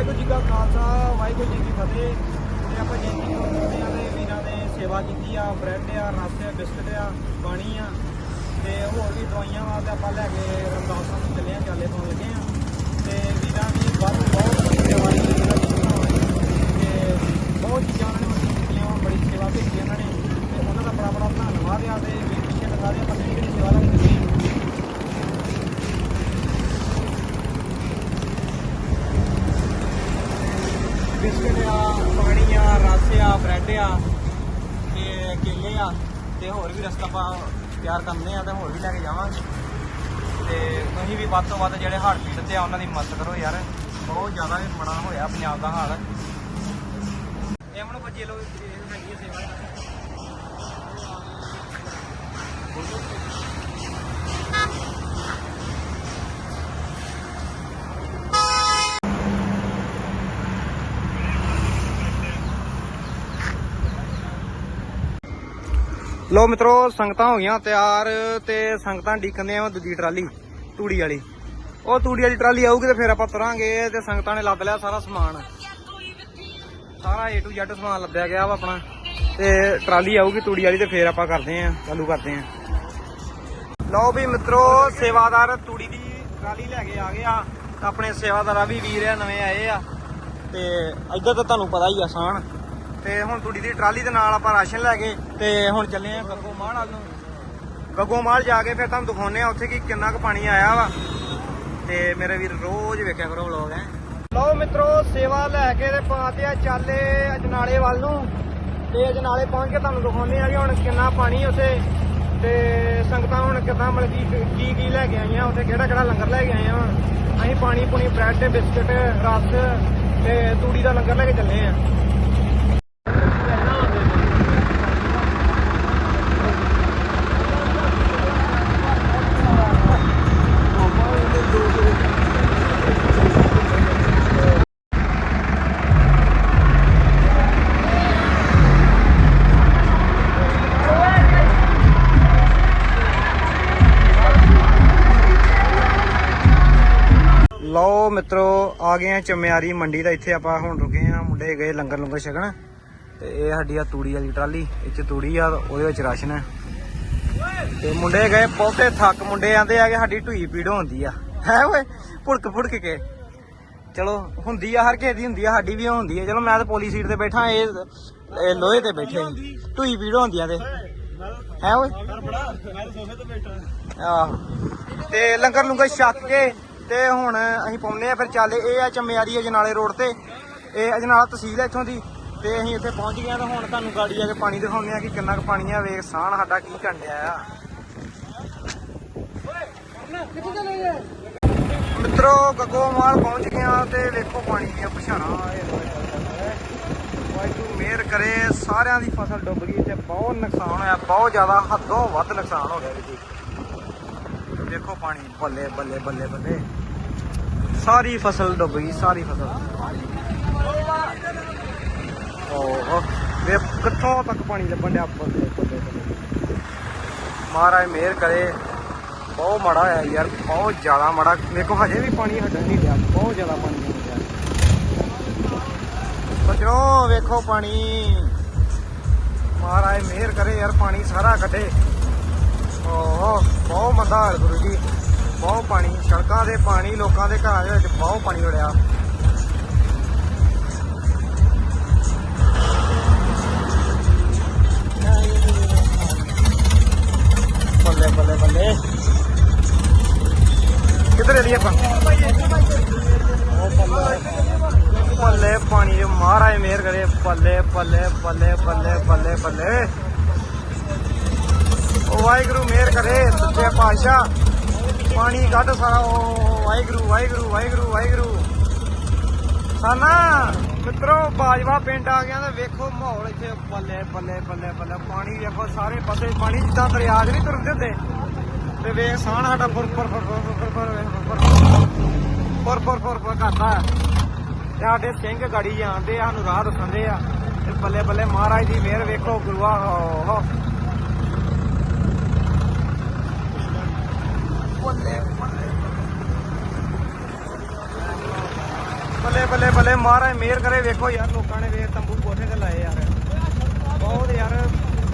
ਵਾਹਿਗੁਰੂ ਜੀ ਕਾ ਖਾਲਸਾ, ਵਾਹਿਗੁਰੂ ਜੀ ਕੀ ਫਤਿਹ। ਤੇ ਆਪਾਂ ਜੈਂਤੀ ਗੁਰਦੁਆਰਿਆਂ ਦੇ ਵੀਰਾਂ ਨੇ ਸੇਵਾ ਕੀਤੀ ਆ, ਬ੍ਰੈਡ ਆ, ਰਸ ਆ, ਬਿਸਕਟ ਆ, ਪਾਣੀ ਆ। ਤੇ ਹੋਰ ਵੀ ਦਵਾਈਆਂ ਵਾਸਤੇ ਆਪਾਂ ਲੈ ਕੇ ਰਮਦਾਸ ਨੂੰ ਚੱਲੇ ਆ, ਚਾਲੇ ਤੋਂ ਲੱਗੇ ਆ। ਤੇ ਵੀਰਾਂ ਦੀ ਬਹੁਤ ਬਹੁਤ ਸੇਵਾ ਕੀਤੀ ਤੇ ਬਹੁਤ ਚੀਜ਼ਾਂ ਉਹਨਾਂ ਨੇ ਮਦਦ ਕੀਤੀਆਂ ਵਾ ਬੜੀ ਸੇਵਾ ਭੇਜੀ ਉਹਨਾਂ ਨੇ। ਤੇ ਉਹਨਾਂ ਦਾ ਬੜਾ ਬੜਾ ਧੰਨਵਾਦ ਆ, ਤੇ ਵੀਰ ਪਿੱਛੇ ਲਗਾ ਦੇ ਆਪਾਂ ਕਿਹੜੀ ਕਿਹੜੀ ਸੇਵਾ ਲੈ ਕੇ ਚੱਲੇ ਆ ਬਿਸਕਟ ਆ ਪਾਣੀ ਆ ਰਸ ਆ, ਬ੍ਰੈਡ ਆ ਤੇ ਕੇਲੇ ਆ ਤੇ ਹੋਰ ਵੀ ਰਸਤਾ ਆਪਾਂ ਤਿਆਰ ਕਰਨੇ ਆ ਤੇ ਹੋਰ ਵੀ ਲੈ ਕੇ ਜਾਵਾਂਗੇ। ਤੇ ਤੁਸੀਂ ਵੀ ਵੱਧ ਤੋਂ ਵੱਧ ਜਿਹੜੇ ਹੜ੍ਹ ਪੀੜਤ ਤੇ ਆ, ਉਹਨਾਂ ਦੀ ਮਦਦ ਕਰੋ ਯਾਰ। ਬਹੁਤ ਜ਼ਿਆਦਾ ਇਹ ਹੋਇਆ ਪੰਜਾਬ ਦਾ ਹਾਲ। ਇਹ ਮਨ ਬੱਚੇ ਲੋਕ ਹੈਗੀ ਆ ਸੇਵਾ। ਲੋ ਮਿੱਤਰੋ, ਸੰਗਤਾਂ ਹੋ ਗਈਆਂ ਤਿਆਰ ਤੇ ਸੰਗਤਾਂ ਡੀਕਦੇ ਆ ਦੂਜੀ ਟਰਾਲੀ, ਤੂੜੀ ਵਾਲੀ। ਉਹ ਤੂੜੀ ਵਾਲੀ ਟਰਾਲੀ ਆਊਗੀ ਤੇ ਫਿਰ ਆਪਾਂ ਤੁਰਾਂਗੇ ਤੇ ਸੰਗਤਾਂ ਨੇ ਲੱਦ ਲਿਆ ਸਾਰਾ ਸਮਾਨ। ਸਾਰਾ A to Z ਸਮਾਨ ਲੱਦਿਆ ਗਿਆ ਵਾ ਆਪਣਾ। ਤੇ ਟਰਾਲੀ ਆਊਗੀ ਤੂੜੀ ਵਾਲੀ ਤੇ ਫਿਰ ਆਪਾਂ ਕਰਦੇ ਆਂ, ਚਾਲੂ ਕਰਦੇ ਆਂ। ਲਓ ਵੀ ਮਿੱਤਰੋ, ਸੇਵਾਦਾਰ ਤੂੜੀ ਦੀ ਟਰਾਲੀ ਲੈ ਕੇ ਆ ਗਏ ਆ। ਆਪਣੇ ਸੇਵਾਦਾਰ ਵੀ ਵੀਰ ਆ, ਨਵੇਂ ਆਏ ਆ। ਤੇ ਇੱਧਰ ਤਾਂ ਤੁਹਾਨੂੰ ਪਤਾ ਹੀ ਆ ਆਸਾਨ ਤੇ ਹੁਣ ਤੂੜੀ ਦੀ ਟਰਾਲੀ ਦੇ ਨਾਲ ਆਪਾਂ ਰਾਸ਼ਨ ਲੈ ਗਏ ਤੇ ਹੁਣ ਚੱਲੇ ਆ ਗੱਗੋ ਮਾਲ ਵੱਲ ਨੂੰ। ਗੱਗੋ ਮਾਲ ਜਾ ਕੇ ਫਿਰ ਤੁਹਾਨੂੰ ਦਿਖਾਉਨੇ ਆ ਉੱਥੇ ਕੀ ਕਿੰਨਾ ਕੁ ਪਾਣੀ ਆਇਆ ਵਾ। ਤੇ ਮੇਰੇ ਵੀਰ ਰੋਜ਼ ਵੇਖਿਆ ਕਰੋ ਵਲੋਗ, ਹੈ। ਲਓ ਮਿੱਤਰੋ, ਸੇਵਾ ਲੈ ਕੇ ਤੇ ਪਾਤੇ ਆ ਚਾਲੇ ਅਜਨਾਲੇ ਵੱਲ ਨੂੰ। ਤੇ ਅਜਨਾਲੇ ਪਹੁੰਚ ਕੇ ਤੁਹਾਨੂੰ ਦਿਖਾਉਨੇ ਆ ਕਿ ਹੁਣ ਕਿੰਨਾ ਪਾਣੀ ਉੱਥੇ। ਤੇ ਸੰਗਤਾਂ ਹੁਣ ਕਿੱਦਾਂ ਮਤਲਬ ਕੀ ਕੀ ਕੀ ਲੈ ਕੇ ਆਈਆਂ, ਉੱਥੇ ਕਿਹੜਾ ਕਿਹੜਾ ਲੰਗਰ ਲੈ ਕੇ ਆਏ ਹੁਣ ਅਸੀਂ ਪਾਣੀ ਪੁਣੀ ਬ੍ਰੈਡ, ਬਿਸਕਟ, ਰਸ ਤੇ ਤੂੜੀ ਦਾ ਲੰਗਰ ਲੈ ਕੇ ਚੱਲੇ ਆ। ਆ ਗਏ ਆ ਚਮਿਆਰੀ ਮੰਡੀ ਦਾ ਇੱਥੇ ਆਪਾਂ ਹੁਣ ਰੁਕੇ ਆ ਮੁੰਡੇ ਗਏ ਲੰਗਰ ਲੰਗਰ ਛਕਣ। ਤੇ ਇਹ ਸਾਡੀ ਆ ਤੂੜੀ ਵਾਲੀ ਟਰਾਲੀ ਇੱਥੇ ਤੂੜੀ ਆ ਉਹਦੇ ਵਿੱਚ ਰਾਸ਼ਨ ਹੈ ਤੇ ਮੁੰਡੇ ਗਏ ਬਹੁਤੇ ਥੱਕ ਮੁੰਡੇ ਆਂਦੇ ਆ ਕਿ ਸਾਡੀ ਢੂਈ ਪੀੜ ਹੁੰਦੀ ਆ। ਹੈ ਓਏ ਭੁੜਕ ਭੁੜਕ ਕੇ। ਚਲੋ ਹੁੰਦੀ ਆ ਹਰ ਕਿਸੇ ਦੀ ਹੁੰਦੀ ਆ ਸਾਡੀ ਵੀ ਹੁੰਦੀ ਆ। ਚਲੋ ਮੈਂ ਤਾਂ ਪੋਲੀ ਸੀਟ ਤੇ ਬੈਠਾ ਇਹ ਇਹ ਲੋਹੇ ਤੇ ਬੈਠੇ ਢੂਈ ਪੀੜ ਹੁੰਦੀਆਂ ਤੇ। ਹੈ ਓਏ? ਆਹ ਤੇ ਲੰਗਰ ਲੰਗਰ ਛੱਕ ਕੇ ਤੇ ਹੁਣ ਅਸੀਂ ਪਾਉਨੇ ਆ ਫਿਰ ਚੱਲ ਇਹ ਆ ਚਮਿਆਰੀ ਅਜਨਾਲੇ ਰੋਡ ਤੇ। ਇਹ ਅਜਨਾਲਾ ਤਹਿਸੀਲ ਹੈ ਇੱਥੋਂ ਦੀ। ਤੇ ਅਸੀਂ ਇੱਥੇ ਪਹੁੰਚ ਗਏ ਆ ਤੇ ਹੁਣ ਤੁਹਾਨੂੰ ਗਾੜੀ ਆ ਕੇ ਪਾਣੀ ਦਿਖਾਉਂਦੇ ਆ ਕਿ ਕਿੰਨਾ ਕੁ ਪਾਣੀ ਆ। ਵੇਖ ਸਾਨ ਸਾਡਾ ਕੀ ਕੰਡਿਆ ਆ। ਮਿੱਤਰੋ ਗੱਗੋਮਾਲ ਪਹੁੰਚ ਗਏ ਆ ਤੇ ਵੇਖੋ ਪਾਣੀ ਦੀਆਂ ਪਛਾਣਾ। ਵਾਹਿਗੁਰੂ ਮਿਹਰ ਕਰੇ, ਸਾਰਿਆਂ ਦੀ ਫਸਲ ਡੁੱਬ ਗਈ ਤੇ ਬਹੁਤ ਨੁਕਸਾਨ ਹੋਇਆ, ਬਹੁਤ ਜ਼ਿਆਦਾ, ਹੱਦੋਂ ਵੱਧ ਨੁਕਸਾਨ ਹੋ ਗਿਆ ਜੀ। ਦੇਖੋ ਪਾਣੀ, ਬੱਲੇ ਬੱਲੇ ਬੱਲੇ ਬੱਲੇ। ਸਾਰੀ ਫਸਲ ਡੁੱਬ ਗਈ, ਸਾਰੀ ਫਸਲ। ਓਹ, ਵੇ ਕਿੱਥੋਂ ਤੱਕ ਪਾਣੀ ਲੱਭਣ ਡਿਆ ਬੱਲੇ ਬੱਲੇ ਬੱਲੇ। ਮਹਾਰਾਜ ਮਿਹਰ ਕਰੇ, ਬਹੁਤ ਮਾੜਾ ਹੋਇਆ ਯਾਰ, ਬਹੁਤ ਜ਼ਿਆਦਾ ਮਾੜਾ। ਵੇਖੋ ਹਜੇ ਵੀ ਪਾਣੀ ਹਟਣ ਨਹੀਂ ਡਿਆ, ਬਹੁਤ ਜ਼ਿਆਦਾ ਪਾਣੀ ਹੋ ਗਿਆ ਬੱਚੋ ਵੇਖੋ ਪਾਣੀ। ਮਹਾਰਾਜ ਮਿਹਰ ਕਰੇ ਯਾਰ, ਪਾਣੀ ਸਾਰਾ ਕੱਢੇ। ਓਹ ਬਹੁਤ ਮੰਦਾ ਹਾਲ ਗੁਰੂ ਜੀ। ਬਹੁਤ ਪਾਣੀ, ਸੜਕਾਂ ਦੇ ਪਾਣੀ, ਲੋਕਾਂ ਦੇ ਘਰਾਂ ਦੇ ਵਿੱਚ ਬਹੁਤ ਪਾਣੀ ਵੜਿਆ। ਬੱਲੇ ਬੱਲੇ ਬੱਲੇ। ਕਿੱਧਰ ਇਹਦੀ ਆਪਾਂ? ਉਹ ਪਾਣੀ ਦੇ ਮਹਾਰਾਜ, ਮਿਹਰ ਕਰੇ। ਬੱਲੇ ਬੱਲੇ ਬੱਲੇ ਬੱਲੇ ਬੱਲੇ ਬੱਲੇ। ਵਾਹਿਗੁਰੂ ਮਿਹਰ ਕਰੇ ਸੱਚੇ ਪਾਤਸ਼ਾਹ ਪਾਣੀ ਕੱਢ ਸਾਰਾ ਉਹ ਵਾਹਿਗੁਰੂ ਵਾਹਿਗੁਰੂ ਵਾਹਿਗੁਰੂ ਵਾਹਿਗੁਰੂ ਸਾਨਾ ਮਿੱਤਰੋ ਬਾਜਵਾ ਪਿੰਡ ਆ ਗਿਆ ਤੇ ਵੇਖੋ ਮਾਹੌਲ ਇੱਥੇ ਬੱਲੇ ਬੱਲੇ ਬੱਲੇ ਬੱਲੇ ਪਾਣੀ ਵੇਖੋ ਸਾਰੇ ਪਾਸੇ ਪਾਣੀ ਜਿੱਦਾਂ ਦਰਿਆ 'ਚ ਨਹੀਂ ਤੁਰਦੇ ਹੁੰਦੇ ਤੇ ਵੇਖ ਸਾਨ ਸਾਡਾ ਫੁਰ ਫੁਰ ਫੁਰ ਫੁਰ ਫੁਰ ਫੁਰ ਫੁਰ ਫੁਰ ਫੁਰ ਕਰਦਾ ਤੇ ਸਾਡੇ ਸਿੰਘ ਗਾੜੀ ਜਾਂਦੇ ਆ ਸਾਨੂੰ ਰਾਹ ਦਿਖਾਉਂਦੇ ਆ ਤੇ ਬੱਲੇ ਬੱਲੇ ਮਹਾਰਾਜ ਦੀ ਮਿਹਰ ਵੇਖੋ ਗੁਰੂਆ ਹੋ ਹੋ ਬੱਲੇ ਬੱਲੇ ਬੱਲੇ ਮਹਾਰਾਜ ਮਿਹਰ ਕਰੇ ਵੇਖੋ ਯਾਰ ਲੋਕਾਂ ਨੇ ਵੇਖ ਤੰਬੂ ਕੋਠੇ ਤੇ ਲਾਏ ਯਾਰ। ਬਹੁਤ ਯਾਰ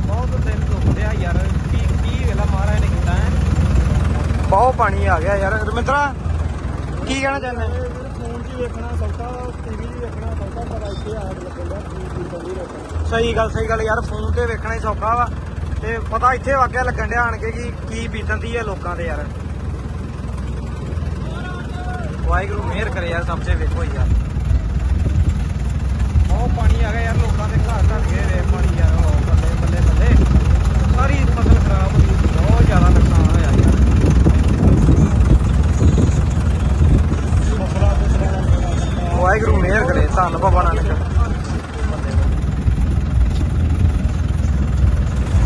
ਬਹੁਤ ਦਿਲ ਦੁਖਦੇ ਆ ਯਾਰ। ਕੀ ਕੀ ਵੇਲਾ ਮਹਾਰਾਜ ਨੇ ਕੀਤਾ ਹੈ? ਬਹੁਤ ਪਾਣੀ ਆ ਗਿਆ ਯਾਰ। ਰਮਿੰਦਰਾ ਕੀ ਕਹਿਣਾ ਚਾਹੁੰਦਾ ਫੋਨ 'ਚ ਵੇਖਣਾ ਸੌਖਾ ਟੀਵੀ 'ਚ ਵੇਖਣਾ ਸੌਖਾ ਪਰ ਇੱਥੇ ਆਗ ਲੱਗਣ ਦਾ ਕੀ ਕੀ ਬੰਦੀ ਰੱਖਣਾ। ਸਹੀ ਗੱਲ ਸਹੀ ਗੱਲ ਯਾਰ ਫੋਨ ਤੇ ਵੇਖਣਾ ਹੀ ਸੌਖਾ ਵਾ। ਤੇ ਪਤਾ ਇੱਥੇ ਵਾਕਿਆ ਲੱਗਣ ਡਿਆ ਆਣ ਕੇ ਕਿ ਕੀ ਬੀਤਦੀ ਹੈ ਲੋਕਾਂ ਦੇ ਯਾਰ। ਵਾਹਿਗੁਰੂ ਮਿਹਰ ਕਰੇ ਯਾਰ ਸਭ ਤੇ ਵੇਖੋ ਯਾਰ। ਬਹੁਤ ਪਾਣੀ ਆ ਗਿਆ ਯਾਰ, ਲੋਕਾਂ ਦੇ ਘਰ ਘਰ ਗਏ ਵੇ ਪਾਣੀ ਯਾਰ, ਉਹ ਬੱਲੇ ਬੱਲੇ ਬੱਲੇ। ਸਾਰੀ ਫਸਲ ਖਰਾਬ ਹੋ ਗਈ, ਬਹੁਤ ਜ਼ਿਆਦਾ ਨੁਕਸਾਨ ਹੋਇਆ ਯਾਰ। ਵਾਹਿਗੁਰੂ ਮਿਹਰ ਕਰੇ, ਧੰਨ ਬਾਬਾ ਨਾਨਕ।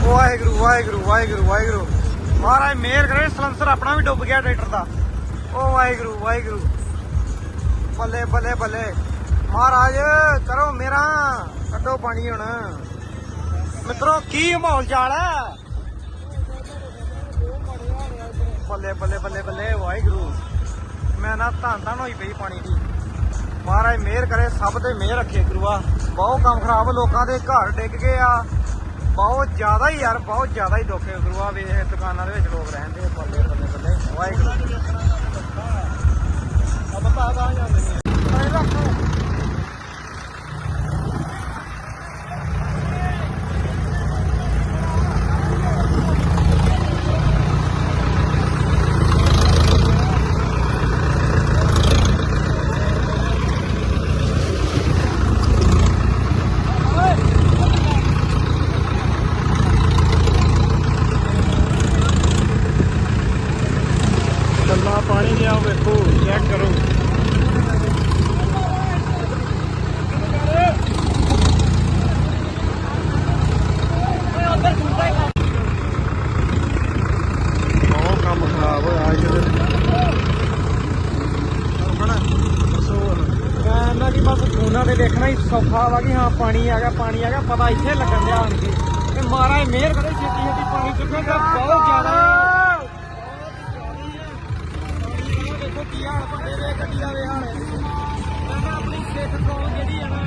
ਵਾਹਿਗੁਰੂ ਵਾਹਿਗੁਰੂ ਵਾਹਿਗੁਰੂ ਵਾਹਿਗੁਰੂ। ਮਹਾਰਾਜ ਮਿਹਰ ਕਰੇ, ਸਲੰਸਰ ਆਪਣਾ ਵੀ ਡੁੱਬ ਗਿਆ ਟਰੈਕਟਰ ਦਾ। ਓ ਵਾਹਿਗੁਰੂ ਵਾਹਿਗੁਰੂ। ਬੱਲੇ ਬੱਲੇ ਬੱਲੇ। ਮਹਾਰਾਜ, ਕਰੋ ਮੇਰਾ। ਕੱਢੋ ਪਾਣੀ ਹੁਣ। ਮਿੱਤਰੋ, ਕੀ ਮਾਹੌਲ ਚਾਲ ਹੈ? ਬੱਲੇ ਬੱਲੇ ਬੱਲੇ ਬੱਲੇ, ਵਾਹਿਗੁਰੂ। ਮੈਂ ਨਾ ਧੰਨ ਧੰਨ ਹੋਈ ਪਈ ਪਾਣੀ ਦੀ। ਮਹਾਰਾਜ, ਮਿਹਰ ਕਰੇ, ਸਭ ਤੇ ਮਿਹਰ ਰੱਖੇ ਗੁਰੂਆ। ਬਹੁਤ ਕੰਮ ਖਰਾਬ ਲੋਕਾਂ ਦੇ ਘਰ ਡਿੱਗ ਗਏ ਆ। ਬਹੁਤ ਜ਼ਿਆਦਾ ਹੀ ਯਾਰ, ਬਹੁਤ ਜ਼ਿਆਦਾ ਹੀ ਦੁੱਖ ਹੈ ਗੁਰੂਆ। ਵੇਖ, ਦੁਕਾਨਾਂ ਦੇ ਵਿੱਚ ਲੋਕ ਰਹਿੰਦੇ ਬੱਲੇ ਬੱਲੇ ਬੱਲੇ। ਵਾਹਿਗੁਰੂ। ਆਪਾਂ ਤਾਂ ਆ ਜਾਂਦੇ ਨੇ ਗੱਲਾਂ ਪਾਣੀ ਦੀਆਂ ਵੇਖੋ ਚੈੱਕ ਕਰੋ ਬਹੁਤ ਕੰਮ ਖਰਾਬ ਹੋਇਆ ਅੱਜ ਦੇ ਮੈਂ ਨਾ ਕਿ ਬਸ ਫੋਨਾਂ ਤੇ ਦੇਖਣਾ ਹੀ ਸੌਖਾ ਵਾ ਕਿ ਹਾਂ ਪਾਣੀ ਆ ਗਿਆ ਪਾਣੀ ਆ ਗਿਆ ਪਤਾ ਇੱਥੇ ਲੱਗਣ ਦਿਆ ਆਣ ਕੇ। ਤੇ ਮਹਾਰਾਜ ਮਿਹਰ ਕਰੇ ਛੇਤੀ ਛੇਤੀ ਪਾਣੀ ਚੁੱਕੇਗਾ ਬਹੁਤ ਜ਼ਿਆਦਾ ਹੈ। ਦੇਖੋ ਕੀ ਹਾਲ ਬੰਦੇ ਦੇ ਗੱਡੀ ਦਾ ਵੇ ਹਾਲ ਮੈਂ ਕਿਹਾ ਆਪਣੀ ਸਿੱਖ ਕੌਮ ਜਿਹੜੀ ਆ ਨਾ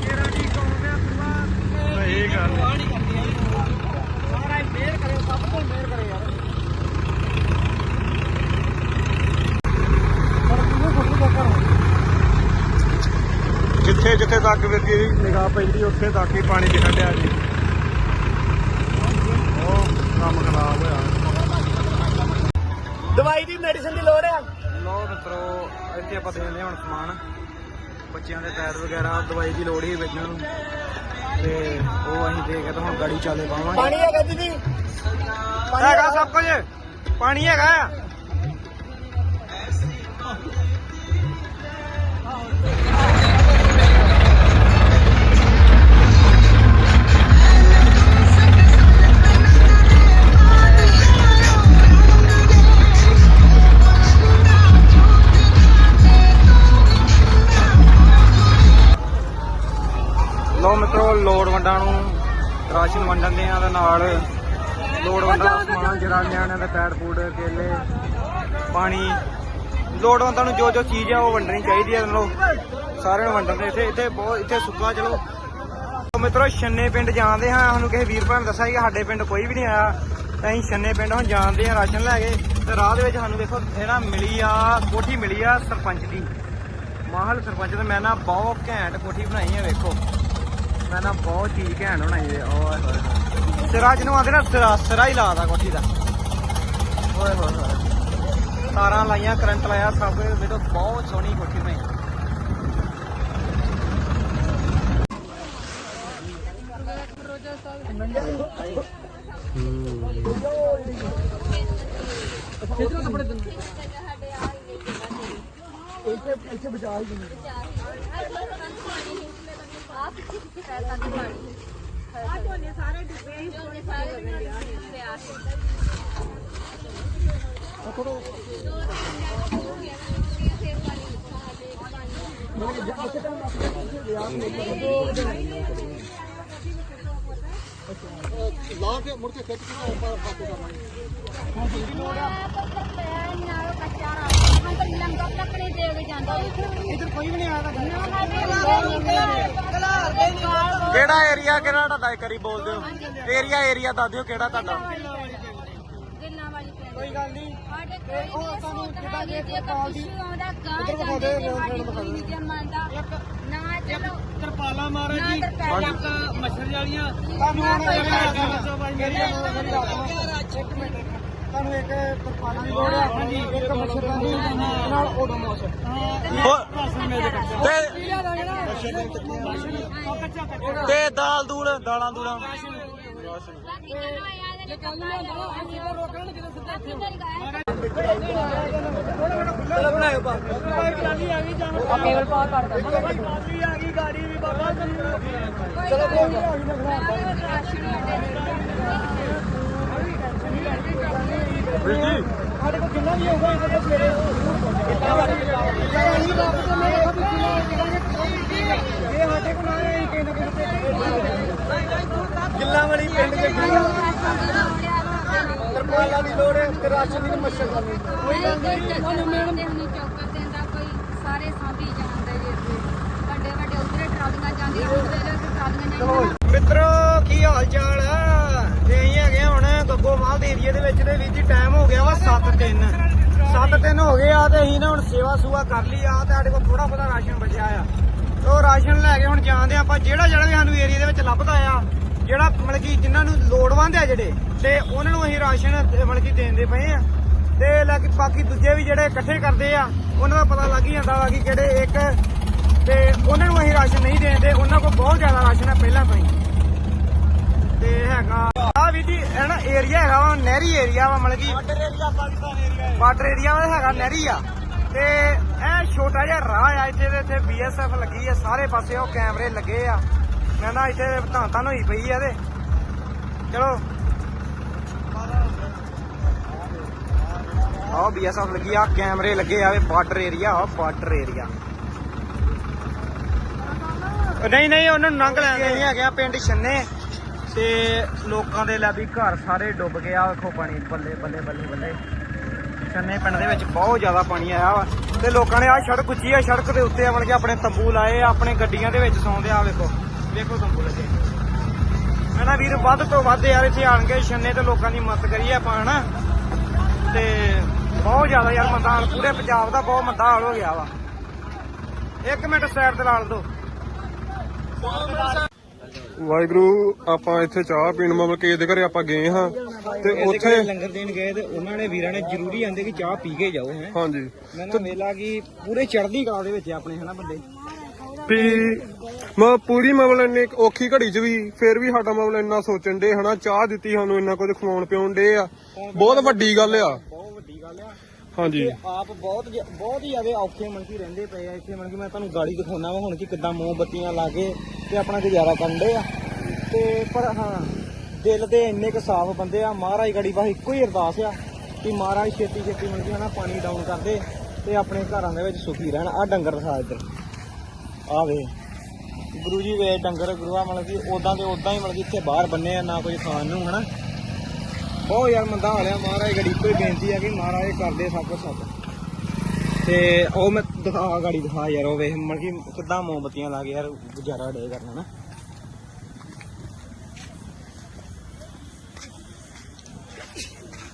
ਕਿਹੜਾ ਦੀ ਕੌਮ ਆ ਪੂਰਾ ਸਹੀ ਗੱਲ ਹੈ। ਨਹੀਂ ਕਰਦੀ ਹੈ ਮਹਾਰਾਜ ਮਿਹਰ ਕਰੇ ਸਭ ਤੋਂ ਮਿਹਰ ਕਰੇ ਯਾਰ। ਪਰ ਕਿਉਂ ਫੋਟੋ ਦਾ ਕਰੋ ਜਿੱਥੇ ਜਿੱਥੇ ਤੱਕ ਵੀਰ ਜੀ ਨਿਗਾਹ ਪੈਂਦੀ ਉੱਥੇ ਤੱਕ ਹੀ ਪਾਣੀ ਦਿਖਣ ਡਿਆ ਜੀ। ਉਹ ਕੰਮ ਖਰਾਬ ਹੋਇਆ। ਦਵਾਈ ਦੀ ਮੈਡੀਸਨ ਦੀ ਲੋੜ ਆ? ਲੋ ਮਿੱਤਰੋ ਇੱਥੇ ਆਪਾਂ ਦੇਣੇ ਹੁਣ ਸਮਾਨ। ਬੱਚਿਆਂ ਦੇ ਟਾਇਰ ਵਗੈਰਾ ਦਵਾਈ ਦੀ ਲੋੜ ਹੀ ਵੇਚਣ ਨੂੰ ਤੇ ਉਹ ਅਸੀਂ ਦੇ ਕੇ ਤਾਂ ਹੁਣ ਗਾੜੀ ਚਾਲੇ ਪਾਵਾਂਗੇ। ਪਾਣੀ ਹੈਗਾ ਦੀਦੀ ਹੈਗਾ ਸਭ ਕੁਝ। ਪਾਣੀ ਹੈਗਾ। ਆ ਲੋ ਮਿੱਤਰੋ ਲੋੜਵੰਡਾਂ ਨੂੰ ਰਾਸ਼ਨ ਵੰਡਣ ਦੇ ਆ ਦੇ ਨਾਲ ਲੋੜਵੰਦਾਂ ਦਾ ਸਮਾਨ ਜਿਹੜਾ ਨਿਆਣਿਆਂ ਦੇ ਪੈਡ ਫੂਡ ਕੇਲੇ, ਪਾਣੀ ਲੋੜਵੰਦਾਂ ਨੂੰ ਜੋ ਜੋ ਚੀਜ਼ ਆ ਉਹ ਵੰਡਣੀ ਚਾਹੀਦੀ ਹੈ ਮਤਲਬ ਸਾਰਿਆਂ ਨੂੰ ਵੰਡਣ ਦੇ। ਇੱਥੇ ਇੱਥੇ ਬਹੁਤ, ਇੱਥੇ ਸੁੱਕਾ, ਚਲੋ। ਲਓ ਮਿੱਤਰੋ, ਛੰਨੇ ਪਿੰਡ ਜਾਂਦੇ ਹਾਂ। ਸਾਨੂੰ ਕਿਸੇ ਵੀਰ ਭਰਾ ਨੇ ਦੱਸਿਆ ਕਿ ਸਾਡੇ ਪਿੰਡ ਕੋਈ ਵੀ ਨਹੀਂ ਆਇਆ। ਅਸੀਂ ਛੰਨੇ ਪਿੰਡ ਹੁਣ ਜਾਂਦੇ ਹਾਂ, ਰਾਸ਼ਨ ਲੈ ਕੇ। ਤੇ ਰਾਹ ਦੇ ਵਿੱਚ ਸਾਨੂੰ ਦੇਖੋ ਜਿਹੜਾ ਮਿਲੀ ਆ, ਕੋਠੀ ਮਿਲੀ ਆ ਸਰਪੰਚ ਦੀ। ਮਾਹਲ ਸਰਪੰਚ ਤੇ ਮੈਂ ਨਾ ਬਹੁਤ ਘੈਂਟ ਕੋਠੀ ਬਣਾਈ ਹੈ ਵੇਖੋ। ਮੈਂ ਨਾ ਬਹੁਤ ਚੀਜ਼ ਘੈਂਟ ਬਣਾਈ ਹੈ ਓਏ ਹੋਏ ਹੋਏ। ਸਿਰਾ ਜਿਹਨੂੰ ਆਂਦੇ ਨਾ, ਸਿਰਾ ਸਿਰਾ ਹੀ ਲਾਦਾ ਕੋਠੀ ਦਾ। ਓਏ ਹੋਏ ਹੋਏ। ਤਾਰਾਂ ਲਾਈਆਂ, ਕਰੰਟ ਲਾਇਆ, ਸਭ ਕੁਝ। ਬਹੁਤ ਸੋਹਣੀ ਕੋਠੀ ਬਣਾਈ। ਇੱਥੇ ਇੱਥੇ ਬਚਾ ਹੀ ਨਹੀਂ। ਆ ਪਿੱਛੇ ਪਿੱਛੇ ਪੈਰ ਤੱਕ ਪਾਣੀ ਆ ਝੋਨੇ ਸਾਰੇ ਡੁੱਬੇ ਹੀ ਝੋਨੇ ਸਾਰੇ ਪਿਆ ਲਾ ਕੇ ਕੇ ਕੇ ਇਧਰ ਕੋਈ ਵੀ ਨਹੀਂ ਆਇਆ ਕਿਹੜਾ ਏਰੀਆ ਕਿਹੜਾ ਤੁਹਾਡਾ ਇੱਕ ਵਾਰੀ ਬੋਲ ਦਿਓ ਏਰੀਆ ਏਰੀਆ ਦੱਸ ਦਿਓ ਕਿਹੜਾ ਤੁਹਾਡਾ ਕੋਈ ਗੱਲ ਨਹੀਂ ਸਾਡੇ ਕੋਈ ਨਹੀਂ ਸੋਚਦਾ ਜੇ ਕੋਈ ਇਸ਼ੂ ਆਉਂਦਾ ਗਾਂ ਜਾਂਦੇ ਨਹੀਂ ਜੇ ਮੰਨਦਾ ਨਾ ਚਲੋ ਤਰਪਾਲਾ ਮਾਰਾ ਨਾ ਜੀ। ਇੱਕ ਮੱਛਰ ਵਾਲੀਆਂ ਤੁਹਾਨੂੰ ਮੇਰੀ ਇੱਕ ਮਿੰਟ ਤੁਹਾਨੂੰ ਇੱਕ ਤਰਪਾਲਾਂ ਦੀ ਲੋੜ ਹੈ ਹਾਂਜੀ ਇੱਕ ਮੱਛਰਦਾਨੀ ਨਾਲ ਓਡੋਮੋਸ ਤੇ ਤੇ ਦਾਲ ਦੂਲ ਦਾਲਾਂ ਦੂਲਾਂ ਦੇ ਬਣਾਇਓ ਪਾ ਆ ਗਈ ਪਾ ਆ ਗਈ ਗਾੜੀ ਵੀ ਬਾਬਾ ਚਲੋ ਕੋਈ ਨਹੀਂ ਆ ਗਈ ਨਾ ਸਾਡੇ ਕੋਲ ਜਿੰਨਾ ਵੀ ਹੋਊਗਾ ਇਹਦੇ ਤੇ ਸਵੇਰੇ ਕਿੰਨਾ ਵਾਰੀ ਅਸੀਂ ਰੱਬ ਤੋਂ ਮੇਰੇ ਕੋਲ ਵੀ ਕਿੰਨਾ ਇਹ ਸਾਡੇ ਕੋਲ ਨਾ ਆਈ ਕਿਸੇ ਨਾ ਕਿਸੇ ਤੇ ਗਿੱਲਾਂ ਵਾਲੀ ਪਿੰਡ ਦੇ ਤਰਪਾਲਾਂ ਦੀ ਲੋੜ ਹੈ ਤੇ ਰਾਸ਼ਨ ਦੀ ਮੱਛਰ ਕਰਨੀ ਕੋਈ ਗੱਲ ਨਹੀਂ। ਨਹੀਂ ਚੌਕਰ ਦਿੰਦਾ ਕੋਈ ਸਾਰੇ ਸਾਂਭੀ ਜਾਂਦੇ ਜੇ ਵੱਡੇ ਵੱਡੇ ਉਧਰੇ ਟਰਾਲੀਆਂ ਜਾਂਦੀਆਂ ਜੇ ਟਰਾਲੀਆਂ ਜਾਂਦੀਆਂ ਮਿੱਤਰੋ ਕੀ ਹਾਲ ਚਾਲ ਆ ਤੇ ਅਸੀਂ ਹੈਗੇ ਆ ਹੁਣ ਗੱਗੋਮਾਲ ਦੇ ਏਰੀਏ ਦੇ ਵਿੱਚ ਟਾਈਮ ਹੋ ਗਿਆ ਵਾ 7:03 7:03 ਹੋ ਗਏ ਆ ਤੇ ਅਸੀਂ ਨਾ ਹੁਣ ਸੇਵਾ ਸੂਆ ਕਰ ਲਈ ਆ ਤੇ ਸਾਡੇ ਕੋਲ ਥੋੜਾ ਬਹੁਤਾ ਰਾਸ਼ਨ ਬਚਿਆ ਆ। ਤੇ ਉਹ ਰਾਸ਼ਨ ਲੈ ਕੇ ਹੁਣ ਜਾਂਦੇ ਆਪਾਂ ਜਿਹੜਾ ਜਿਹੜਾ ਵੀ ਸਾਨੂੰ ਏਰੀਏ ਦੇ ਵਿੱਚ ਲੱਭਦਾ ਆ, ਜਿਹੜਾ ਮਤਲਬ ਕਿ ਜਿਨ੍ਹਾਂ ਨੂੰ ਲੋੜਵੰਦ ਆ ਜਿਹੜੇ, ਤੇ ਉਹਨਾਂ ਨੂੰ ਅਸੀਂ ਰਾਸ਼ਨ ਮਤਲਬ ਕਿ ਦੇਂਦੇ ਪਏ ਆ। ਤੇ ਲੈ ਕੇ ਬਾਕੀ ਦੂਜੇ ਵੀ ਜਿਹੜੇ ਇਕੱਠੇ ਕਰਦੇ ਆ, ਉਹਨਾਂ ਦਾ ਪਤਾ ਲੱਗ ਹੀ ਜਾਂਦਾ ਵਾ ਕਿ ਕਿਹੜੇ ਇੱਕ ਤੇ ਉਹਨਾਂ ਨੂੰ ਅਸੀਂ ਰਾਸ਼ਨ ਨਹੀਂ ਦੇਂਦੇ ਉਹਨਾਂ ਕੋਲ ਬਹੁਤ ਜ਼ਿਆਦਾ ਰਾਸ਼ਨ ਹੈ ਪਹਿਲਾਂ ਤੋਂ ਹੀ। ਤੇ ਹੈਗਾ। ਆ ਵੀ ਜੀ ਇਹ ਨਾ ਏਰੀਆ ਹੈਗਾ ਵਾ ਨਹਿਰੀ ਏਰੀਆ ਵਾ ਮਤਲਬ ਕਿ ਬਾਰਡਰ ਏਰੀਆ ਪਾਕਿਸਤਾਨ ਏਰੀਆ ਹੈ। ਵਾਟਰ ਏਰੀਆ ਵਾ ਹੈਗਾ ਨਹਿਰੀ ਆ। ਤੇ ਇਹ ਛੋਟਾ ਜਿਹਾ ਰਾਹ ਆ ਇੱਥੇ ਤੇ ਇੱਥੇ ਬੀਐਸਐਫ ਲੱਗੀ ਆ ਸਾਰੇ ਪਾਸੇ ਉਹ ਕੈਮਰੇ ਲੱਗੇ ਆ। ਮੈਂ ਨਾ ਇੱਥੇ ਧਾਂ ਧਾਂ ਹੋਈ ਪਈ ਆ ਤੇ। ਚਲੋ। ਆਹ ਬੀਐਸਐਫ ਲੱਗੀ ਆ ਕੈਮਰੇ ਲੱਗੇ ਆ ਬਾਰਡਰ ਏਰੀਆ ਆ ਬਾਰਡਰ ਏਰੀਆ ਨਹੀਂ ਨਹੀਂ ਉਹਨਾਂ ਨੂੰ ਨੰਗ ਲੈਂਦੇ ਨਹੀਂ ਹੈਗੇ ਆ ਪਿੰਡ ਛੰਨੇ। ਤੇ ਲੋਕਾਂ ਦੇ ਲੈ ਵੀ ਘਰ ਸਾਰੇ ਡੁੱਬ ਗਏ ਵੇਖੋ ਪਾਣੀ ਬੱਲੇ ਬੱਲੇ ਬੱਲੇ ਬੱਲੇ। ਛੰਨੇ ਪਿੰਡ ਦੇ ਵਿੱਚ ਬਹੁਤ ਜ਼ਿਆਦਾ ਪਾਣੀ ਆਇਆ ਵਾ। ਤੇ ਲੋਕਾਂ ਨੇ ਆ ਸੜਕ ਉੱਚੀ ਆ, ਸੜਕ ਦੇ ਉੱਤੇ ਮਤਲਬ ਕਿ ਆਪਣੇ ਤੰਬੂ ਲਾਏ, ਆਪਣੇ ਗੱਡੀਆਂ ਦੇ ਵਿੱਚ ਸੌਂਦੇ ਆ, ਵੇਖੋ। ਵੇਖੋ ਤੰਬੂ ਲੱਗੇ। ਮੈਂ ਨਾ ਵੀਰ, ਵੱਧ ਤੋਂ ਵੱਧ ਯਾਰ ਇੱਥੇ ਆਣ ਕੇ ਛੰਨੇ ਤੇ ਲੋਕਾਂ ਦੀ ਮਦਦ ਕਰੀਏ ਆਪਾਂ, ਹਨਾ? ਤੇ ਬਹੁਤ ਜ਼ਿਆਦਾ ਯਾਰ ਮੰਦਾ ਹਾਲ, ਪੂਰੇ ਪੰਜਾਬ ਦਾ ਬਹੁਤ ਮੰਦਾ ਹਾਲ ਹੋ ਗਿਆ ਵਾ। ਇੱਕ ਮਿੰਟ ਸਾਈਡ ਤੇ ਲਾ ਲਓ ਵਾਹਿਗੁਰੂ ਆਪਾਂ ਇੱਥੇ ਚਾਹ ਪੀਣ ਮਤਲਬ ਕਿ ਇਹਦੇ ਘਰੇ ਆਪਾਂ ਗਏ ਹਾਂ ਤੇ ਉੱਥੇ ਲੰਗਰ ਦੇਣ ਗਏ ਤੇ ਉਹਨਾਂ ਨੇ ਵੀਰਾਂ ਨੇ ਜ਼ਰੂਰੀ ਆਂਦੇ ਕਿ ਚਾਹ ਪੀ ਕੇ ਜਾਓ ਹੈ। ਹਾਂਜੀ। ਮੈਂ ਨਾ ਵੇਲਾ ਕਿ ਪੂਰੇ ਚੜ੍ਹਦੀ ਕਲਾ ਦੇ ਵਿੱਚ ਆਪਣੇ ਹਨਾ ਬੰਦੇ? ਵੀ ਮੈਂ ਪੂਰੀ ਮਤਲਬ ਕੁ ਔਖੀ ਘੜੀ 'ਚ ਵੀ ਫਿਰ ਵੀ ਸਾਡਾ ਮਤਲਬ ਇੰਨਾ ਸੋਚਣ ਦੇ ਹਨਾ ਚਾਹ ਦਿੱਤੀ ਸਾਨੂੰ ਇੰਨਾ ਕੁਝ ਖਵਾਉਣ ਪਿਉਣ ਦੇ ਆ ਬਹੁਤ ਵੱਡੀ ਗੱਲ ਆ। ਬਹੁਤ ਵੱਡੀ ਗੱਲ ਆ। ਹਾਂਜੀ। ਤੇ ਆਪ ਬਹੁਤ ਜ- ਬਹੁਤ ਹੀ ਜ਼ਿਆਦਾ ਔਖੇ ਮਨਕੀ ਰਹਿੰਦੇ ਪਏ ਆ ਇੱਥੇ ਮਨਕੀ ਮੈਂ ਤੁਹਾਨੂੰ ਗਾੜੀ ਦਿਖਾਉਣਾ ਵਾ ਹੁਣ ਕਿ ਕਿੱਦਾਂ ਮੋਮਬੱਤੀਆਂ ਲਾ ਕੇ ਤੇ ਆਪਣਾ ਗੁਜ਼ਾਰਾ ਕਰਨ ਦੇ ਆ। ਤੇ ਪਰ ਹਾਂ, ਦਿਲ ਦੇ ਇੰਨੇ ਕੁ ਸਾਫ਼ ਬੰਦੇ ਆ, ਮਹਾਰਾਜ ਗੜੀ ਬਸ ਇੱਕੋ ਹੀ ਅਰਦਾਸ ਆ ਕਿ ਮਹਾਰਾਜ ਛੇਤੀ ਛੇਤੀ ਮਨਕੀ ਹਨਾ ਪਾਣੀ ਡਾਊਨ ਕਰਦੇ ਤੇ ਆਪਣੇ ਘਰਾਂ ਦੇ ਵਿੱਚ ਸੁਖੀ ਰਹਿਣ। ਆ ਡੰਗਰ ਦਿਖਾ ਇੱਧਰ। ਆ ਵੇ ਗੁਰੂ ਜੀ ਵੇ ਡੰਗਰ, ਗੁਰੂਆ ਮਤਲਬ ਕਿ ਉਦਾਂ ਦੇ ਉਦਾਂ ਹੀ ਮਤਲਬ ਕਿ ਇੱਥੇ ਬਾਹਰ ਬੰਨੇ ਆ, ਨਾ ਕੋਈ ਖਾਣ ਨੂੰ, ਹਨਾ? ਬਹੁਤ ਯਾਰ ਮੰਦਾ ਹਾਲਿਆ ਮਹਾਰਾਜ ਗੜੀ ਕੋਈ ਬੇਨਤੀ ਆ ਕਿ ਮਹਾਰਾਜ ਕਰਦੇ ਸਭ ਕੁਝ ਸੱਚ ਤੇ ਉਹ ਮੈਂ ਦਿਖਾ ਗਾੜੀ ਦਿਖਾ ਯਾਰ ਉਹ ਵੇਖ ਮਤਲਬ ਕਿ ਕਿੱਦਾਂ ਮੋਮਬੱਤੀਆਂ ਲਾ ਕੇ ਯਾਰ ਗੁਜ਼ਾਰਾ ਡੇ ਕਰਨਾ ਨਾ।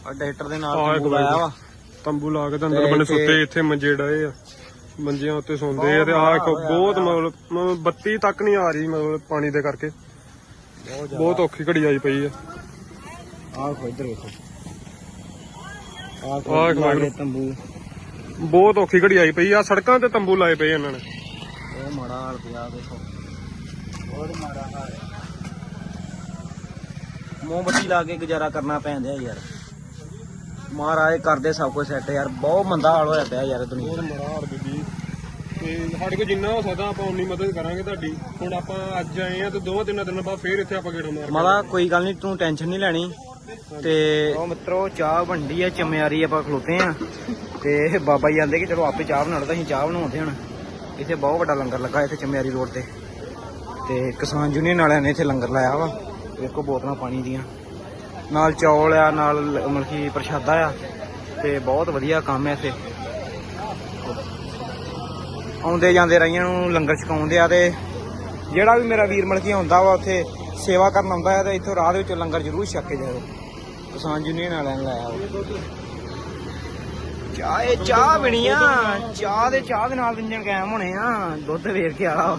ਆ ਡਾਕਟਰ ਦੇ ਨਾਲ ਤੰਬੂ ਲਾਇਆ ਵਾ। ਤੰਬੂ ਲਾ ਕੇ ਤੇ ਅੰਦਰ ਇੱਥੇ- ਸੁੱਤੇ ਇੱਥੇ ਮੰਜੇ ਡਏ ਆ। ਮੰਜਿਆਂ ਉੱਤੇ ਸੌਂਦੇ ਆ ਤੇ ਇੱਕ ਬਹੁਤ ਮਤਲਬ ਬੱਤੀ ਤੱਕ ਨਹੀਂ ਆ ਰਹੀ ਮਤਲਬ ਪਾਣੀ ਦੇ ਕਰਕੇ। ਬਹੁਤ ਔਖੀ ਘੜੀ ਆਈ ਪਈ ਆ। ਆਹ ਇੱਧਰ ਵੇਖੋ। ਆਹ। ਤੰਬੂ। ਬਹੁਤ ਔਖੀ ਘੜੀ ਆਈ ਪਈ ਆ ਸੜਕਾਂ ਤੇ ਤੰਬੂ ਲਾਏ ਪਏ ਇਹਨਾਂ ਨੇ। ਉਹ ਮਾੜਾ ਹਾਲ ਪਿਆ ਦੇਖੋ। ਬਹੁਤ ਮਾੜਾ ਹਾਲ ਹੈ। ਮੋਮਬੱਤੀ ਲਾ ਕੇ ਗੁਜ਼ਾਰਾ ਕਰਨਾ ਪੈਂਦਾ ਯਾਰ। ਮਹਾਰਾਜ ਕਰਦੇ ਸਭ ਕੁਝ ਸੈੱਟ ਯਾਰ ਬਹੁਤ ਮੰਦਾ ਹਾਲ ਹੋਇਆ ਪਿਆ ਯਾਰ ਦੁਨੀਆ ਬਹੁਤ ਮਾੜਾ ਹਾਲ ਬੀਬੀ। ਤੇ ਸਾਡੇ ਕੋਲ ਜਿੰਨਾ ਹੋ ਸਕਦਾ ਆਪਾਂ ਉਨੀ ਮਦਦ ਕਰਾਂਗੇ ਤੁਹਾਡੀ। ਹੁਣ ਆਪਾਂ ਅੱਜ ਆਏ ਆ ਤੇ ਦੋਵਾਂ ਤਿੰਨਾਂ ਦਿਨਾਂ ਬਾਅਦ ਫੇਰ ਇੱਥੇ ਆਪਾਂ ਗੇੜਾ ਮਾਰ ਮਾਦਾ ਕੋਈ ਗੱਲ ਨਹੀਂ ਤੂੰ ਟੈਨਸ਼ਨ ਨਹੀਂ ਲੈਣੀ। ਤੇ ਉਹ ਮਿੱਤਰੋ, ਚਾਹ ਵੰਡੀ ਆ, ਚਮਿਆਰੀ ਆਪਾਂ ਖਲੋਤੇ ਆ। ਤੇ ਬਾਬਾ ਜੀ ਆਂਦੇ ਕਿ ਚਲੋ ਆਪੇ ਚਾਹ ਬਣਾ ਲਓ, ਤਾਂ ਅਸੀਂ ਚਾਹ ਬਣਾਉਂਦੇ ਹਾਂ ਇੱਥੇ ਬਹੁਤ ਵੱਡਾ ਲੰਗਰ ਲੱਗਾ ਇੱਥੇ ਚਮਿਆਰੀ ਰੋਡ ਤੇ। ਤੇ ਕਿਸਾਨ ਯੂਨੀਅਨ ਵਾਲਿਆਂ ਨੇ ਇੱਥੇ ਲੰਗਰ ਲਾਇਆ ਵਾ। ਵੇਖੋ ਬੋਤਲਾਂ ਪਾਣੀ ਦੀਆਂ। ਨਾਲ ਚੌਲ ਆ, ਨਾਲ ਲ- ਮਤਲਬ ਕਿ ਪ੍ਰਸ਼ਾਦਾ ਆ। ਤੇ ਬਹੁਤ ਵਧੀਆ ਕੰਮ ਹੈ ਇੱਥੇ। ਆਉਂਦੇ ਜਾਂਦੇ ਰਹੀਆਂ ਨੂੰ ਲੰਗਰ ਛਕਾਉਂਦੇ ਆ ਤੇ ਜਿਹੜਾ ਵੀ ਮੇਰਾ ਵੀਰ ਮਤਲਬ ਕਿ ਆਉਂਦਾ ਵਾ ਉੱਥੇ ਸੇਵਾ ਕਰਨ ਆਉਂਦਾ ਹੈ ਤੇ ਇੱਥੋਂ ਰਾਹ ਦੇ ਵਿੱਚ ਲੰਗਰ ਜ਼ਰੂਰ ਛਕ ਕੇ ਜਾਓ ਕਿਸਾਨ ਯੂਨੀਅਨ ਵਾਲਿਆਂ ਨੇ ਲਾਇਆ ਵਾ ਚਾਹ ਇਹ ਚਾਹ ਬਣੀ ਆ। ਚਾਹ ਦੇ ਚਾਹ ਦੇ ਨਾਲ ਇੰਜਣ ਕਾਇਮ ਹੋਣੇ ਆ। ਦੁੱਧ ਵੇਖ ਕੇ ਆਲਾ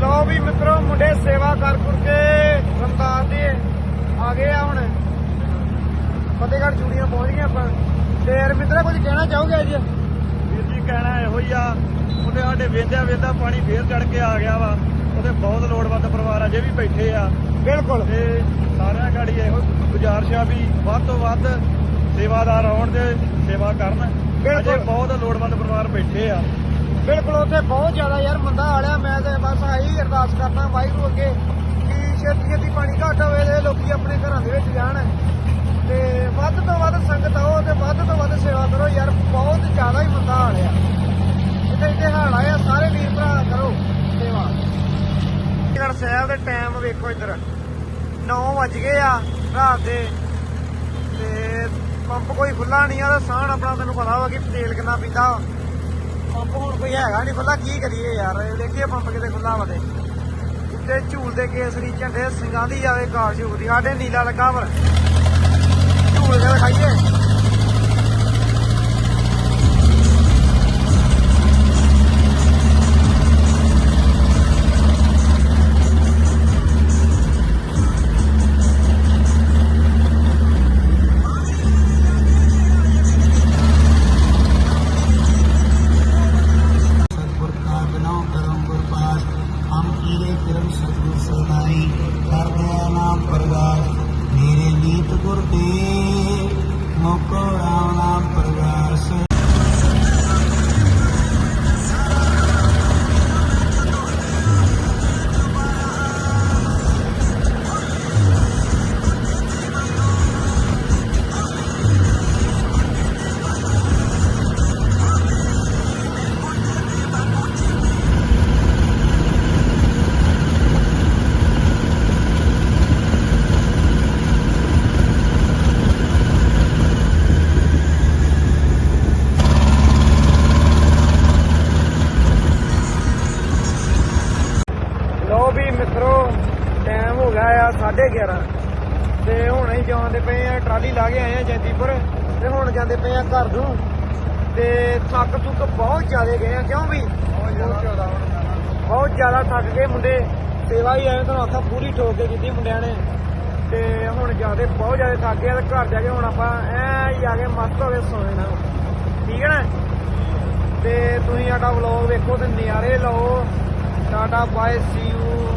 ਲਓ ਵੀ ਮਿੱਤਰੋ, ਮੁੰਡੇ ਸੇਵਾ ਕਰ ਕਰ ਕੇ ਦੇ ਆ ਗਏ ਆ ਹੁਣ। ਫਤਿਹਗੜ੍ਹ ਚੂੜੀਆਂ ਪਹੁੰਚ ਗਏ ਆਪਾਂ। ਤੇ ਰਮਿੰਦਰਾ ਕੁਝ ਕਹਿਣਾ ਚਾਹੋਗੇ ਅੱਜ? ਵੀਰ ਜੀ, ਕਹਿਣਾ ਇਹੋ ਹੀ ਆ। ਮੁੰਡੇ ਸਾਡੇ ਵੇਂਦਿਆਂ ਵੇਂਦਾ ਪਾਣੀ ਫੇਰ ਚੜ ਕੇ ਆ ਗਿਆ ਵਾ। ਉਹਦੇ ਬਹੁਤ ਲੋੜਵੰਦ ਪਰਿਵਾਰ ਅਜੇ ਵੀ ਬੈਠੇ ਆ। ਬਿਲਕੁਲ। ਤੇ ਸਾਰਿਆਂ ਗਾੜੀ ਇਹੋ ਗੁਜ਼ਾਰਿਸ਼ ਆ ਵੀ ਵੱਧ ਤੋਂ ਵੱਧ ਸੇਵਾਦਾਰ ਆਉਣ ਤੇ ਸੇਵਾ ਕਰਨ। ਅਜੇ ਬਹੁਤ ਲੋੜਵੰਦ ਪਰਿਵਾਰ ਬੈਠੇ ਆ। ਬਿਲਕੁਲ ਉੱਥੇ ਬਹੁਤ ਜ਼ਿਆਦਾ ਯਾਰ ਮੰਦਾ ਹਾਲਿਆ ਮੈਂ ਤੇ ਬਸ ਆਹੀ ਅਰਦਾਸ ਕਰਦਾ ਵਾਹਿਗੁਰੂ ਅੱਗੇ ਕਿ ਛੇਤੀ ਛੇਤੀ ਪਾਣੀ ਘੱਟ ਹੋਵੇ ਤੇ ਲੋਕੀ ਆਪਣੇ ਘਰਾਂ ਦੇ ਵਿੱਚ ਜਾਣ। ਤੇ ਵੱਧ ਤੋਂ ਵੱਧ ਸੰਗਤ ਆਓ ਤੇ ਵੱਧ ਤੋਂ ਵੱਧ ਸੇਵਾ ਕਰੋ। ਯਾਰ ਬਹੁਤ ਜ਼ਿਆਦਾ ਹੀ ਮੰਦਾ ਹਾਲਿਆ ਇੱਥੇ ਇੱਥੇ ਹਾਲ ਆਇਆ ਸਾਰੇ ਵੀਰ ਭਰਾ ਕਰੋ। ਗੜ ਸਾਹਿਬ ਦੇ ਟਾਈਮ ਵੇਖੋ ਇੱਧਰ। 9 ਵੱਜ ਗਏ ਆ ਰਾਤ ਦੇ। ਤੇ ਪੰਪ ਕੋਈ ਖੁੱਲਾ ਨਹੀਂ ਆ ਤੇ ਸਾਹਣ ਆਪਣਾ ਤੈਨੂੰ ਪਤਾ ਵਾ ਕਿ ਤੇਲ ਕਿੰਨਾ ਪੀਂਦਾ ਪੰਪ ਹੁਣ ਕੋਈ ਹੈਗਾ ਨਹੀਂ ਖੁੱਲਾ ਕੀ ਕਰੀਏ ਯਾਰ? ਦੇਖੀਏ ਪੰਪ ਕਿਤੇ ਖੁੱਲਾ ਵਾ ਤੇ। ਉੱਤੇ ਝੂਲਦੇ ਕੇਸਰੀ ਝੰਡੇ ਸਿੰਘਾਂ ਦੀ ਜਾਵੇ ਕਾਰ ਝੂਲਦੀ ਸਾਡੇ ਨੀਲਾ ਲੱਗਾ ਪਰ ਵੀ ਮਿੱਤਰੋ ਟਾਈਮ ਹੋ ਗਿਆ ਆ 11:30 ਤੇ ਹੁਣ ਅਸੀਂ ਜਾਂਦੇ ਪਏ ਆ ਟਰਾਲੀ ਲਾ ਕੇ ਆਏ ਆ ਜੈਂਤੀਪੁਰ ਤੇ ਹੁਣ ਜਾਂਦੇ ਪਏ ਆ ਘਰ ਨੂੰ। ਤੇ ਥੱਕ ਥੁੱਕ ਬਹੁਤ ਜ਼ਿਆਦਾ ਗਏ ਆ ਕਿਉਂ ਵੀ? ਬਹੁਤ ਜ਼ਿਆਦਾ ਥੱਕ ਗਏ ਮੁੰਡੇ। ਸੇਵਾ ਹੀ ਆਏ ਤੁਹਾਨੂੰ ਆਖਾ ਪੂਰੀ ਠੋਕ ਕੇ ਕੀਤੀ ਮੁੰਡਿਆਂ ਨੇ। ਤੇ ਹੁਣ ਜਿਆਦੇ ਬਹੁਤ ਜ਼ਿਆਦਾ ਥੱਕ ਗਏ ਤੇ ਘਰ ਜਾ ਕੇ ਹੁਣ ਆਪਾਂ ਐ ਹੀ ਆ ਕੇ ਮਸਤ ਹੋ ਕੇ ਸੌ ਜਾਣਾ ਠੀਕ ਹੈ ਨਾ? ਤੇ ਤੁਸੀਂ ਸਾਡਾ ਵਲੌਗ ਵੇਖੋ ਤੇ ਨਜ਼ਾਰੇ ਲਓ। Tata, bye. See you.